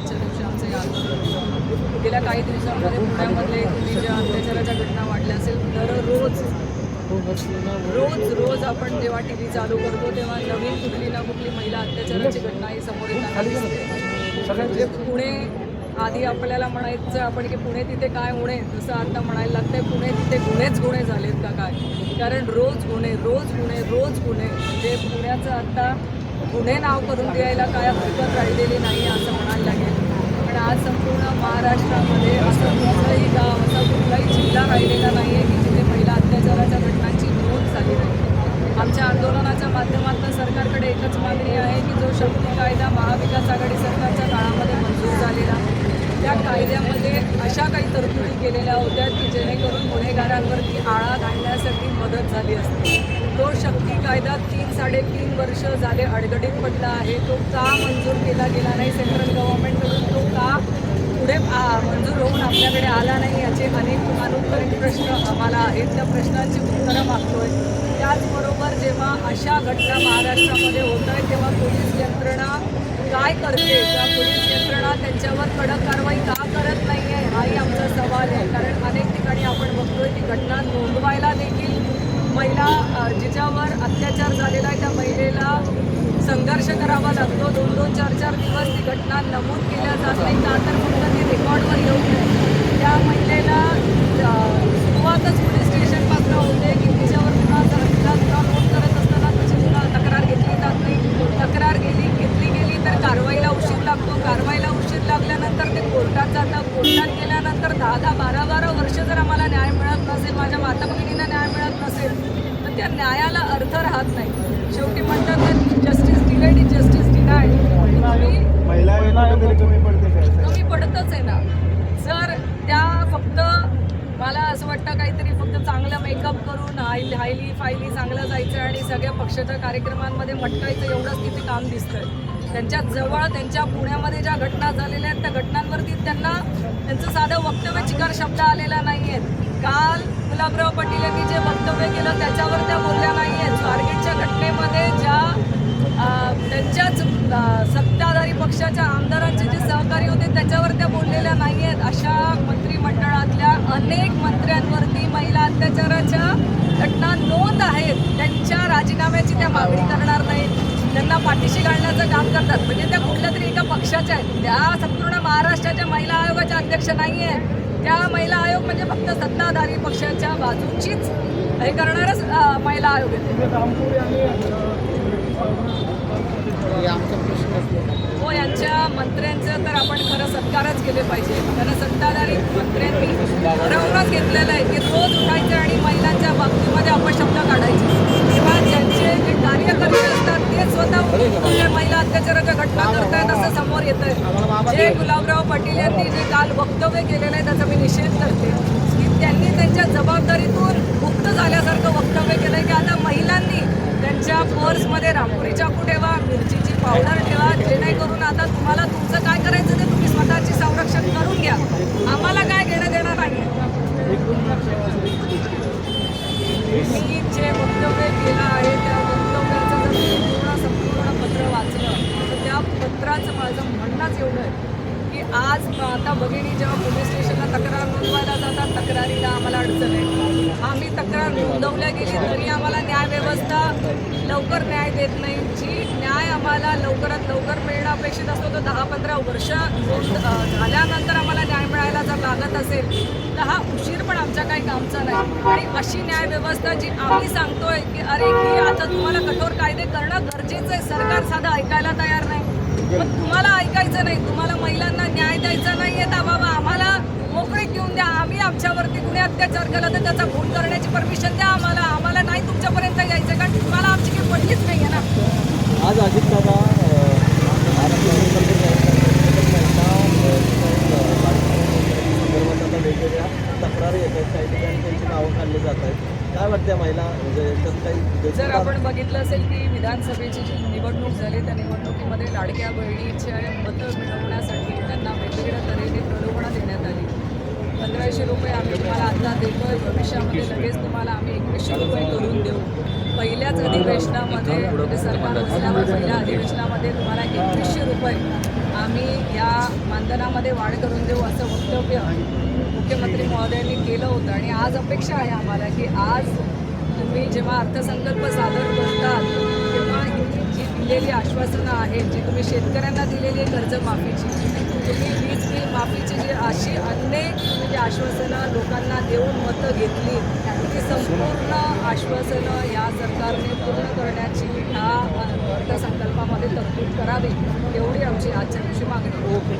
आजच्या दिवशी आमचं हे आंदोलन गेल्या काही दिवसांमध्ये पुण्यामध्ये मुलींच्या अत्याचाराच्या घटना वाढल्या असेल दररोज रोज रोज आपण जेव्हा टी व्ही चालू करतो तेव्हा नवीन कुठली ना कुठली महिला अत्याचाराची घटना ही समोर येताना दिसते. म्हणजे पुणे आधी आपल्याला म्हणायचं आपण की पुणे तिथे काय होणे जसं आता म्हणायला लागतंय पुणे तिथे गुन्हेच गुन्हे झालेत का काय? कारण रोज गुन्हे रोज गुन्हे रोज गुन्हे. म्हणजे पुण्याचं आता गुन्हे नाव करून द्यायला काय हरकत राहिलेली नाही असं म्हणायला लागेल. पण आज संपूर्ण महाराष्ट्रामध्ये असं कुठलंही गाव असा कुठलाही जिल्हा राहिलेला नाही आहे की जिथे महिला अत्याचाराच्या घटनांची नोंद झाली नाही. आमच्या आंदोलनाच्या माध्यमातून सरकारकडे एकच मागणी आहे की जो शक्ती कायदा महाविकास आघाडी सरकारच्या काळामध्ये मंजूर झालेला त्या कायद्यामध्ये अशा काही तरतुदी केलेल्या होत्या की जेणेकरून गुन्हेगारांवरती आळा घालण्यासाठी मदत झाली असते. तो शक्ती कायदा तीन साडेतीन वर्ष झाले अडगडीत पडला आहे. तो का मंजूर केला गेला नाही सेंट्रल गव्हर्नमेंटकडून? तो का पुढे मंजूर होऊन आपल्याकडे आला नाही याचे अनेक अनुत्तरित प्रश्न आम्हाला आहेत. त्या प्रश्नांची उत्तरं मागतोय. त्याचबरोबर जेव्हा अशा घटना महाराष्ट्रामध्ये होत आहेत तेव्हा पोलीस यंत्रणा काय करते? त्या पोलीस यंत्रणा त्यांच्यावर कडक कारवाई का करत नाही आहे हाही आमचा सवाल आहे कारण अनेक ठिकाणी आपण बघतोय की घटना नोंदवायला देखील महिला अ, जिच्यावर अत्याचार झालेला आहे त्या महिलेला संघर्ष करावा लागतो दोन दोन चार चार दिवस ती घटना नमूद केल्या जात नाही का तर फक्त ते रेकॉर्डवर येऊ नये त्या महिलेला सुरुवातच पोलीस स्टेशनपासून होते की तिच्यावर गुन्हा जर तिला गुन्हा नोंद करत असताना तशी गुन्हा तक्रार घेतली जात नाही. तक्रार गेली घेतली गेली तर कारवाईला उशीर लागतो. कारवाईला उशीर लागल्यानंतर ते कोर्टात जातं कोर्टात गेल्यानंतर दहा दहा बारा बारा वर्ष जर आम्हाला न्याय मिळत नसेल माझ्या माता भगिनींना न्याय मिळत नसेल तर त्या न्यायाला अर्थ राहत नाही. शेवटी म्हणतात justice delayed is justice denied तुम्ही महिला कुठेतरी कमी पडते काय कमी पडतच आहे ना. जर त्या फक्त मला असं वाटतं काहीतरी फक्त चांगलं मेकअप करून हाय हायली फायली चांगलं जायचं आणि सगळ्या पक्षाच्या कार्यक्रमांमध्ये मटकायचं एवढंच तिथे काम दिसतंय. त्यांच्या जवळ त्यांच्या पुण्यामध्ये ज्या घटना झालेल्या आहेत त्या घटनांवरती त्यांना त्यांचं साधं वक्तव्य चिकार शब्द आलेला नाही आहेत काल गुलाबराव पाटील यांनी जे वक्तव्य केलं त्याच्यावर त्या बोलल्या नाही आहेत स्वारगेटच्या घटनेमध्ये ज्या अ, त्यांच्याच अ, सत्ताधारी पक्षाच्या आमदारांचे जे सहकारी होते त्याच्यावर त्या बोललेल्या नाही आहेत अशा मंत्रिमंडळातल्या अनेक मंत्र्यांवरती महिला अत्याचाराच्या घटना नोंद आहेत. त्यांच्या राजीनाम्याची त्या मागणी करणार नाहीत. त्यांना पाठीशी घालण्याचं काम करतात. म्हणजे त्या कुठल्या तरी एका पक्षाच्या आहेत. त्या संपूर्ण महाराष्ट्राच्या महिला आयोगाच्या अध्यक्ष नाही आहेत त्या महिला आयोग म्हणजे फक्त सत्ताधारी पक्षाच्या बाजूचीच हे करणारच महिला आयोग आहे यांच्या मंत्र्यांचं तर आपण खरं सत्कारच केले पाहिजे. कारण सत्ताधारी मंत्र्यांनी ठरवूनच घेतलेलं आहे. की रोज उठायचं आणि महिलांच्या बाबतीमध्ये अपशब्द काढायचे. किंवा ज्यांचे जे कार्यकर्ते असतात ते स्वतः महिला अत्याचाराच्या घटना करतायत असं समोर येत आहे जे गुलाबराव पाटील यांनी जे काल वक्तव्य केलेलं आहे त्याचं मी निषेध करते की त्यांनी त्यांच्या जबाबदारीतून मुक्त झाल्यासारखं वक्तव्य केलं आहे की आता महिलांनी त्यांच्या पर्समध्ये रांगोळी चाकू ठेवा मिरचीची पावडर ठेवा जेणेकरून आता तुम्हाला तुमचं काय करायचं ते तुम्ही स्वतःची संरक्षण करून घ्या आम्हाला काय घेणं देणं नाही मी जे वक्तव्य केलं आहे त्या वक्तव्याचं जर पूर्ण संपूर्ण पत्र वाचलं तर त्या पत्राचं माझं म्हणणंच एवढं आहे की आज आता भगिनी जेव्हा पोलीस स्टेशनला तक्रार नोंदवायला जातात तक्रारीला आम्हाला अडचण आहे. आम्ही तक्रार नोंदवल्या गेली तरी आम्हाला न्यायव्यवस्था लवकर न्याय देत नाही. जी न्याय आम्हाला लवकरात लवकर मिळणं अपेक्षित असतो तर दहा पंधरा वर्ष झाल्यानंतर आम्हाला न्याय मिळायला जर लागत असेल तर हा उशीर पण आमच्या काही कामचा नाही. आणि अशी न्याय व्यवस्था जी आम्ही सांगतोय की अरे की आता तुम्हाला कठोर कायदे करणं गरजेचं आहे सरकार साधं ऐकायला तयार नाही. पण तुम्हाला ऐकायचं नाही तुम्हाला महिलांना न्याय द्यायचा नाही आहे तर बाबा आम्हाला मोकळी घेऊन द्या आम्ही आमच्यावरती गुन्हे अत्याचार केला तर त्याचा खून करण्याची परमिशन द्या आम्हाला आम्हाला नाही तुमच्यापर्यंत यायचं कारण तुम्हाला आमची काही पडलीच नाही आहे ना आज अजित दादा वेगवेगळ्या तक्रारी येतात काही ठिकाणी त्यांची नावं काढली जात आहेत काय वाटतं महिला म्हणजे याच्यात काही जर आपण बघितलं असेल की विधानसभेची जी निवडणूक झाली त्या निवडणुकीमध्ये लाडक्या बहिणीच्या मतं मिळवण्यासाठी त्यांना वेगवेगळ्या तऱ्हेने प्रलोभनं देण्यात पंधराशे रुपये आम्ही तुम्हाला आता आहे. भविष्यामध्ये लगेच तुम्हाला आम्ही एकवीसशे रुपये करून देऊ. पहिल्याच अधिवेशनामध्ये म्हणजे सरकार बसल्यावर पहिल्या अधिवेशनामध्ये तुम्हाला एकवीसशे रुपये आम्ही या मानधनामध्ये वाढ करून देऊ असं वक्तव्य मुख्यमंत्री महोदयांनी केलं होतं. आणि आज अपेक्षा आहे आम्हाला की आज तुम्ही जेव्हा अर्थसंकल्प सादर करतात दिलेली आश्वासनं आहेत जी तुम्ही शेतकऱ्यांना दिलेली कर्जमाफीची. तुम्ही वीज बिल माफीची जी अशी अनेक म्हणजे जी आश्वासनं लोकांना देऊन मतं घेतली ती संपूर्ण आश्वासनं या सरकारने पूर्ण करण्याची ह्या अर्थसंकल्पामध्ये तरतूद करावी एवढी आमची आजच्या दिवशी मागणी. ओके.